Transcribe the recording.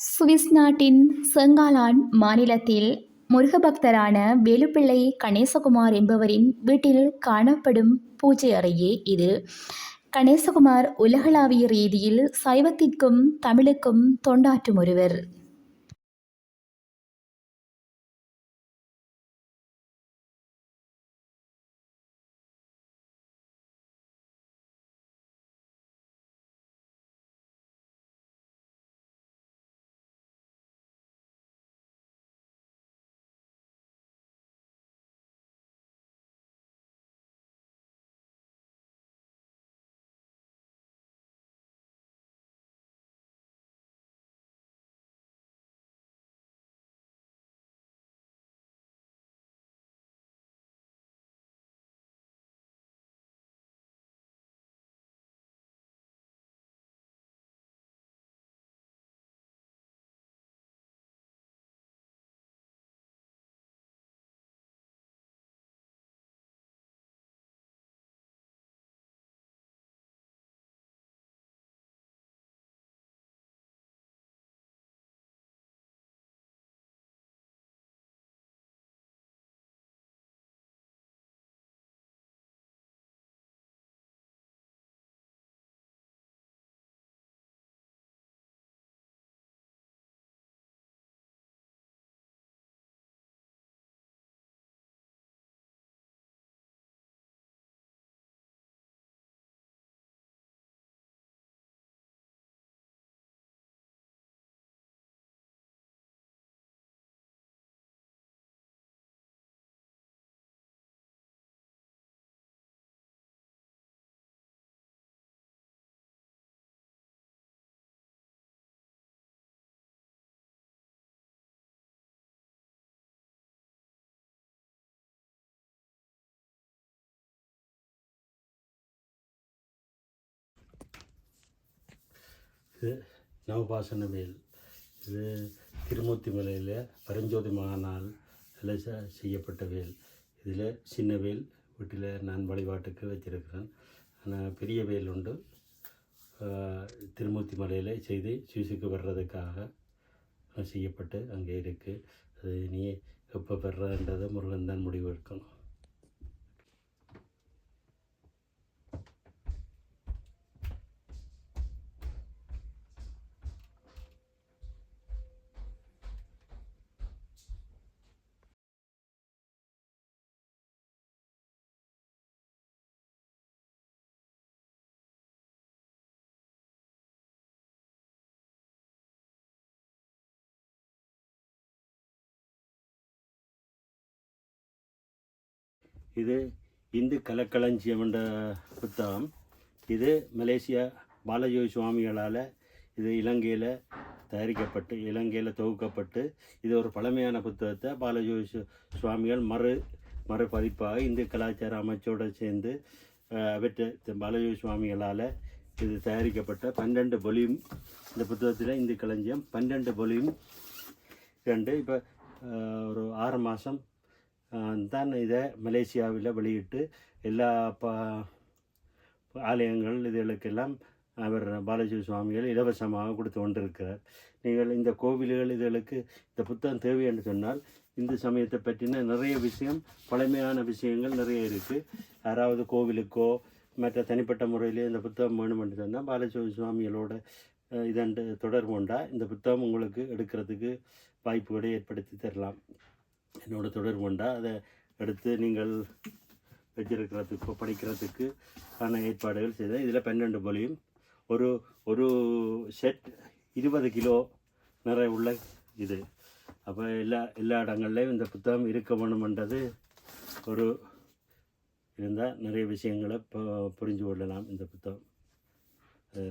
Swiss நாட்டின் செங்காலான் மாநிலத்தில் முருகபக்தரான வேலுப்பிள்ளை கணேசகுமார் என்பவரின் வீட்டில் காணப்படும் பூஜை அறையே இது. கணேசகுமார் உலகளாவிய ரீதியில் சைவத்திற்கும் தமிழுக்கும் தொண்டாற்றும் ஒருவர். இது நவபாசன வேல் இது திருமூர்த்தி மலையில் பரஞ்சோதி மகானால் இதில் செய்யப்பட்ட வேல். இதில் சின்ன வேல் வீட்டில் நான் வழிபாட்டுக்கு வச்சிருக்கிறேன் ஆனால் பெரிய வேல் உண்டு. திருமூர்த்தி மலையில் செய்து சுவிசுக்கு வர்றதுக்காக செய்யப்பட்டு அங்கே இருக்குது அது நீ எப்போ பெறன்றதை முருகன் தான் முடிவு எடுக்கணும். இது இந்து கலக்களஞ்சியம் என்ற புத்தகம். இது மலேசியா பாலஜோதி சுவாமிகளால் இது இலங்கையில் தயாரிக்கப்பட்டு இலங்கையில் தொகுக்கப்பட்டு இது ஒரு பழமையான புத்தகத்தை பாலஜோதி சுவாமிகள் மறு மறுபதிப்பாக இந்து கலாச்சார அமைச்சோடு சேர்ந்து அஹ், அவற்றை பாலஜோதி சுவாமிகளால் இது தயாரிக்கப்பட்ட பன்னெண்டு பொலியும் இந்த புத்தகத்தில் இந்து களஞ்சியம் பன்னெண்டு பொலியும் ரெண்டு. இப்போ ஒரு ஆறு மாதம் தான் இதை மலேசியாவில் வெளியிட்டு எல்லா ப ஆலயங்கள் இதுகளுக்கெல்லாம் அவர் பாலாஜி சுவாமிகள் இலவசமாக கொடுத்து கொண்டிருக்கிறார். நீங்கள் இந்த கோவில்கள் இதுகளுக்கு இந்த புத்தகம் தேவை என்று சொன்னால் இந்து சமயத்தை பற்றின நிறைய விஷயம் பழமையான விஷயங்கள் நிறைய இருக்குது யாராவது கோவிலுக்கோ மற்ற தனிப்பட்ட முறையிலே இந்த புத்தகம் வேணும் என்று சொன்னால் பாலாஜி சுவாமிகளோட அஹ், தொடர்பு கொண்டா இந்த புத்தகம் உங்களுக்கு எடுக்கிறதுக்கு வாய்ப்புகளை ஏற்படுத்தி தரலாம். என்னோட தொடர்பு கொண்டா அதை எடுத்து நீங்கள் வச்சிருக்கிறதுக்கு படிக்கிறதுக்கு ஆன ஏற்பாடுகள் செய்தேன் இதில் பன்னெண்டு போலியும் ஒரு ஒரு செட் இருபது கிலோ நிறைய உள்ள இது. அப்போ எல்லா எல்லா இடங்கள்லையும் இந்த புத்தகம் இருக்க வேணுமென்றது ஒரு இருந்தால் நிறைய விஷயங்களை இப்போ புரிஞ்சு கொள்ளலாம் இந்த புத்தகம். அது